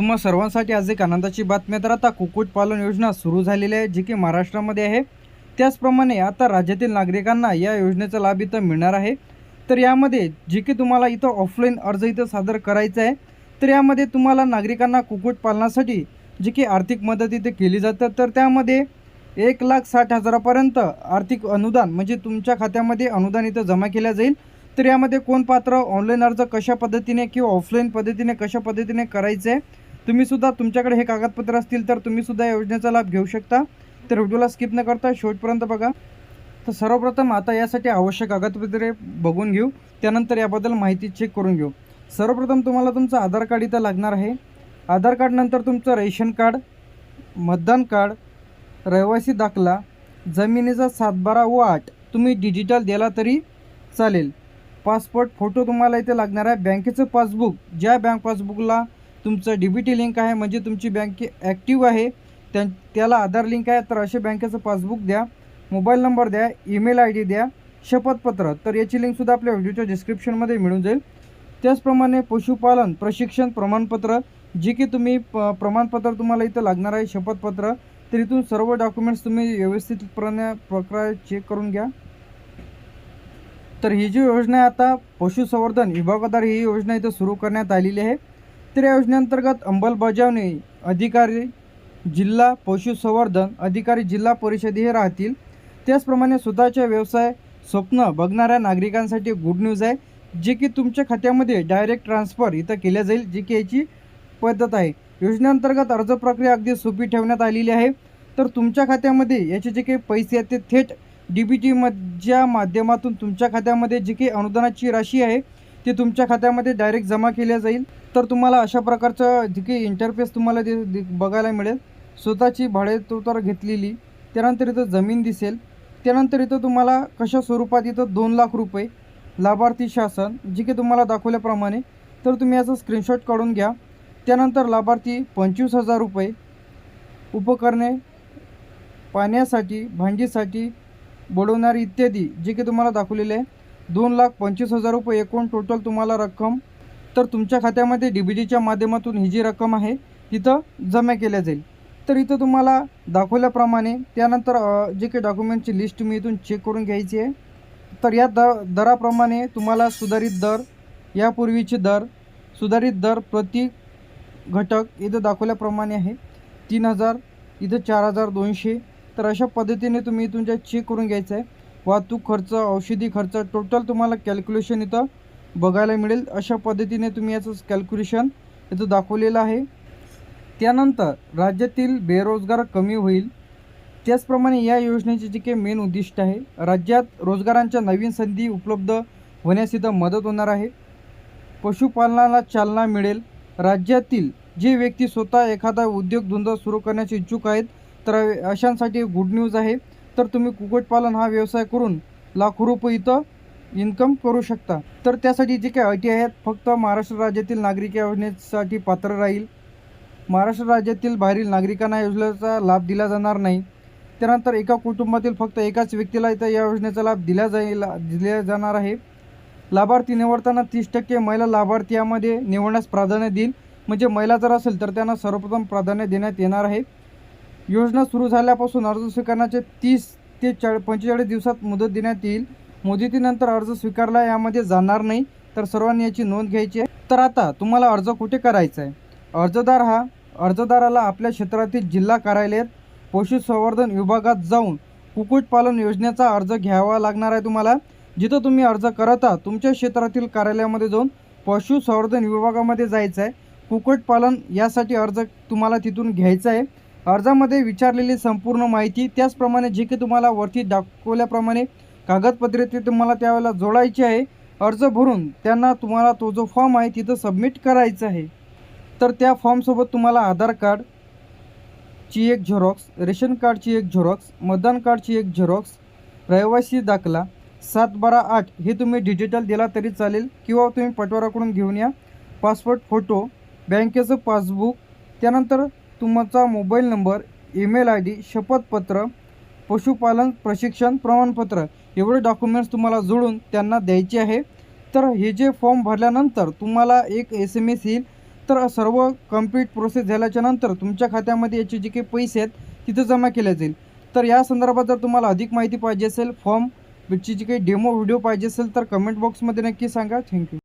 तुम्हा सर्वांसाठी आज एक आनंदाची बातमी तर आता कुक्कुटपालन योजना सुरू झालेली आहे जी की महाराष्ट्रामध्ये आहे. त्याचप्रमाणे आता राज्यातील नागरिकांना या योजनेचा लाभ इथं मिळणार आहे. तर यामध्ये जे की तुम्हाला इथं ऑफलाईन अर्ज इथं सादर करायचा आहे तर यामध्ये तुम्हाला नागरिकांना कुक्कुटपालनासाठी जी की आर्थिक मदत इथे केली जातं तर त्यामध्ये एक लाख साठ हजारापर्यंत आर्थिक अनुदान म्हणजे तुमच्या खात्यामध्ये अनुदान इथं जमा केलं जाईल. तर यामध्ये कोण पात्र ऑनलाईन अर्ज कशा पद्धतीने किंवा ऑफलाईन पद्धतीने कशा पद्धतीने करायचं आहे तुम्ही सुद्धा तुमच्याकडे हे कागदपत्र असतील तर तुम्ही सुद्धा या योजनेचा लाभ घेऊ शकता. तर व्हिडिओला स्किप न करता शेवटपर्यंत बघा. तर सर्वप्रथम आता यासाठी आवश्यक कागदपत्रे बघून घेऊ. त्यानंतर याबद्दल माहिती चेक करून घेऊ. सर्वप्रथम तुम्हाला तुमचं आधार कार्ड इथं लागणार आहे. आधार कार्डनंतर तुमचं रेशन कार्ड मतदान कार्ड रहिवासी दाखला जमिनीचा सातबारा व आठ. तुम्ही डिजिटल दिला तरी चालेल. पासपोर्ट फोटो तुम्हाला इथे लागणार आहे. बँकेचं पासबुक ज्या बँक पासबुकला तुमचं डी बी टी लिंक आहे म्हणजे तुमची बँक ॲक्टिव्ह आहे त्या त्याला आधार लिंक आहे तर असे बँकेचं पासबुक द्या मोबाईल नंबर द्या ईमेल आय डी द्या शपथपत्र. तर याची लिंकसुद्धा आपल्या व्हिडिओच्या डिस्क्रिप्शनमध्ये मिळून जाईल. त्याचप्रमाणे पशुपालन प्रशिक्षण प्रमाणपत्र जे की तुम्ही प प्रमाणपत्र तुम्हाला इथं लागणार आहे शपथपत्र तर इथून सर्व डॉक्युमेंट्स तुम्ही व्यवस्थितपणे प्रकारे चेक करून घ्या. तर ही जी योजना आहे आता पशुसंवर्धन विभागाद्वारे ही योजना इथं सुरू करण्यात आलेली आहे. तर या योजनेअंतर्गत अंमलबजावणी अधिकारी जिल्हा पशुसंवर्धन अधिकारी जिल्हा परिषद हे राहतील. त्याचप्रमाणे स्वतःच्या व्यवसाय स्वप्न बघणाऱ्या नागरिकांसाठी गुड न्यूज आहे जे की तुमच्या खात्यामध्ये डायरेक्ट ट्रान्सफर इथं केल्या जाईल जी की याची पद्धत आहे. योजनेअंतर्गत अर्ज प्रक्रिया अगदी सोपी ठेवण्यात आलेली आहे. तर तुमच्या खात्यामध्ये याचे जे काही पैसे आहेत ते थेट डी बी टीमच्या माध्यमातून तुमच्या खात्यामध्ये जी काही अनुदानाची राशी आहे ते तुमच्या खात्यामध्ये डायरेक्ट जमा केल्या जाईल. तर तुम्हाला अशा प्रकारचं जे काही इंटरफेस तुम्हाला दि दि- बघायला मिळेल. स्वतःची भाडेतत्वावर घेतलेली. त्यानंतर इथं जमीन दिसेल. त्यानंतर इथं तुम्हाला कशा स्वरूपात इथं दोन लाख रुपये लाभार्थी शासन जे की तुम्हाला दाखवल्याप्रमाणे. तर तुम्ही याचा स्क्रीनशॉट काढून घ्या. त्यानंतर लाभार्थी पंचवीस हजार रुपये उपकरणे पाण्यासाठी भांडीसाठी बुडवणारी इत्यादी जे की तुम्हाला दाखवलेले आहे. दोन लाख पंचवीस हजार रुपये एकूण टोटल तुम्हाला रक्कम. तर तुमच्या खात्यामध्ये डी बी डीच्या माध्यमातून ही जी रक्कम आहे तिथं जमा केल्या जाईल. तर इथं तुम्हाला दाखवल्याप्रमाणे त्यानंतर जे काही डॉक्युमेंटची लिस्ट मी इथून चेक करून घ्यायची आहे. तर या द दराप्रमाणे तुम्हाला सुधारित दर यापूर्वीचे दर सुधारित दर प्रति घटक इथं दाखवल्याप्रमाणे आहे. तीन हजार इथं चार हजार दोनशे. तर अशा पद्धतीने तुम्ही इथून चेक करून घ्यायचं आहे. वाहतूक खर्च औषधी खर्च टोटल तुम्हाला कॅल्क्युलेशन इथं बघायला मिळेल. अशा पद्धतीने तुम्ही याचं कॅल्क्युलेशन इथं दाखवलेलं आहे. त्यानंतर राज्यातील बेरोजगार कमी होईल. त्याचप्रमाणे या योजनेचे जे काही मेन उद्दिष्ट आहे राज्यात रोजगारांच्या नवीन संधी उपलब्ध होण्यास इथं मदत होणार आहे. पशुपालनाला चालना मिळेल. राज्यातील जे व्यक्ती स्वतः एखादा उद्योगधंदा सुरू करण्याचे इच्छुक आहेत तर अशांसाठी गुड न्यूज आहे. तर तुम्ही कुक्कुटपालन हा व्यवसाय करून लाखो रुपये इथं इन्कम करू शकता. तर त्यासाठी जे काही अटी आहेत फक्त महाराष्ट्र राज्यातील नागरिक या योजनेसाठी पात्र राहील. महाराष्ट्र राज्यातील बाहेरील नागरिकांना योजनेचा लाभ दिला जाणार नाही. त्यानंतर एका कुटुंबातील फक्त एकाच व्यक्तीला इथं या योजनेचा लाभ दिला जाईल दिला जाणार आहे. लाभार्थी निवडताना तीस टक्के महिला लाभार्थी यामध्ये निवडण्यास प्राधान्य देईल. म्हणजे महिला जर असेल तर त्यांना सर्वप्रथम प्राधान्य देण्यात येणार आहे. योजना सुरू झाल्यापासून अर्ज स्वीकारण्याचे तीस ते चाळ पंचेचाळीस दिवसात मुदत देण्यात येईल. मुदतीनंतर अर्ज स्वीकारला यामध्ये जाणार नाही तर सर्वांनी याची नोंद घ्यायची आहे. तर आता तुम्हाला अर्ज कुठे करायचा आहे? अर्जदार हा अर्जदाराला आपल्या क्षेत्रातील जिल्हा कार्यालयात पशुसंवर्धन विभागात जाऊन कुक्कुटपालन योजनेचा अर्ज घ्यावा लागणार आहे तुम्हाला. जिथं तुम्ही अर्ज करत आहात तुमच्या क्षेत्रातील कार्यालयामध्ये जाऊन पशुसंवर्धन विभागामध्ये जायचं आहे. कुक्कुटपालन यासाठी अर्ज तुम्हाला तिथून घ्यायचा आहे. अर्जामध्ये विचारलेली संपूर्ण माहिती त्याचप्रमाणे जे की तुम्हाला वरती दाखवल्याप्रमाणे कागदपत्रे ते तुम्हाला त्यावेळेला जोडायची आहे. अर्ज भरून त्यांना तुम्हाला तो जो फॉर्म आहे तिथं सबमिट करायचा आहे. तर त्या फॉर्मसोबत तुम्हाला आधार कार्ड ची एक झेरॉक्स रेशन कार्डची एक झेरॉक्स मतदान कार्डची एक झेरॉक्स रहिवासी दाखला सात बारा आठ हे तुम्ही डिजिटल दिला तरी चालेल किंवा तुम्ही पटवाराकडून घेऊन या. पासपोर्ट फोटो बँकेचं पासबुक त्यानंतर तुमचा mobile number email I D शपथपत्र पशुपालन प्रशिक्षण प्रमाणपत्र एवढे डॉक्युमेंट्स तुम्हाला जोडून त्यांना द्यायचे आहे. तर हे जे फॉर्म भरल्यानंतर तुम्हाला एक एस एम एस येईल. तर सर्व कंप्लीट प्रोसेस झाल्याच्यानंतर तुमच्या खात्यामध्ये याचे जे काही पैसे आहेत तिथं जमा केले जाईल. तर या संदर्भात जर तुम्हाला अधिक माहिती पाहिजे असेल फॉर्म ची जी काही डेमो व्हिडिओ पाहिजे असेल तर कमेंट बॉक्समध्ये नक्की सांगा. थँक्यू